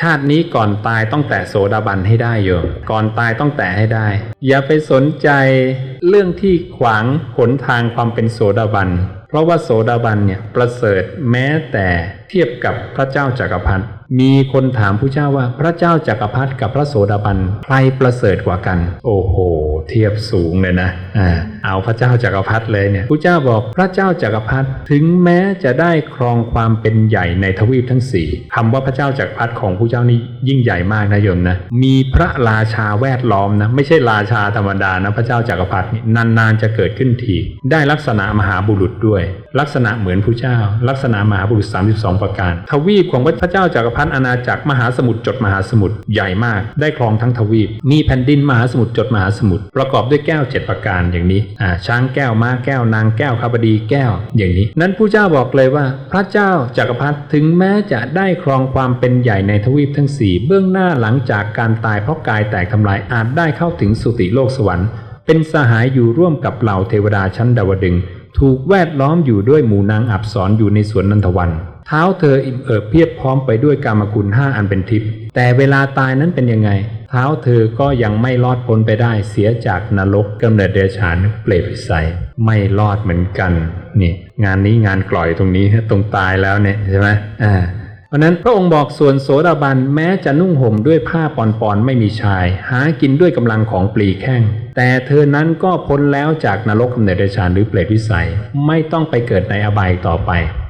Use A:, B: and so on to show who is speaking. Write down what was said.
A: ชาตินี้ก่อนตายต้องแตะโสดาบันให้ได้โยมก่อนตายต้องแตะให้ได้ อย่าไปสนใจเรื่องที่ขวางหนทางความเป็นโสดาบัน เพราะว่าโสดาบันเนี่ยประเสริฐแม้แต่เทียบกับพระเจ้าจากักรพรรดิมีคนถามผู้เจ้าว่าพระเจ้าจากักรพรรดิกับพระโสดาบันใครประเสริฐกว่ากัน โอ้โห เทียบสูงเลยนะอ่า เอาพระเจ้าจากักรพรรดิเลยเนี่ยผู้เจ้าบอกพระเจ้าจากักรพรรดิถึงแม้จะได้ครองความเป็นใหญ่ในทวีปทั้งสี่คำว่าพระเจ้าจากักรพรรดิของผู้เจ้านี่ยิ่งใหญ่มากนะโยมนะมีพระราชาแวดล้อมนะไม่ใช่ราชาธรรมดานะพระเจ้าจากักรพรรดินานๆจะเกิดขึ้นที ได้ลักษณะมหาบุรุษด้วย ลักษณะเหมือนผู้เจ้า ลักษณะมหาบุรุษ 32 ประการ ทวีปของพระเจ้าจากักรพรรดิอาณาจักรมหาสมุทรจดมหาสมุทรใหญ่มาก ได้ครองทั้งทวีป มีแผ่นดินมหาสมุทรจดมหาสมุทรประกอบด้วยแก้ว 7 ประการอย่างนี้ช้างแก้วม้าแก้วนางแก้วข้าบดีแก้ว อย่างนี้ นั้นผู้เจ้าบอกเลยว่า พระเจ้าจากักรพรรดิถึงแม้จะได้ครองความเป็นใหญ่ในทวีปทั้งสี่เบื้องหน้าหลังจากการตายเพราะกายแตกทำลายอาจได้เข้าถึงสุติโลกสวรรค์ เป็นสหายอยู่ร่วมกับเหล่าเทวดาชั้นดาวดึง ถูกแวดล้อมอยู่ด้วยหมู่นางอับสรอยู่ในสวนนันทวันเท้าเธออิ่มเอิบเพียบพร้อมไปด้วยกามคุณห้าอันเป็นทิพย์แต่เวลาตายนั้นเป็นยังไง ท้าเธอก็ยังไม่รอดพ้นไปได้เสียจากนรกกำเนิดเดรัจฉานเปรตวิสัยไม่รอดเหมือนกันนี่งานนี้งานกล่อยตรงนี้ตรงตายแล้วเนี่ยใช่ไหมอ่าเพราะนั้นพระองค์บอกส่วนโสดาบันแม้จะนุ่งห่มด้วยผ้าปอนๆไม่มีชาย หากินด้วยกำลังของปลีแข้ง แต่เธอนั้นก็พ้นแล้วจากนรกกำเนิดเดรัจฉานหรือเปรตวิสัย ไม่ต้องไปเกิดในอบายต่อไป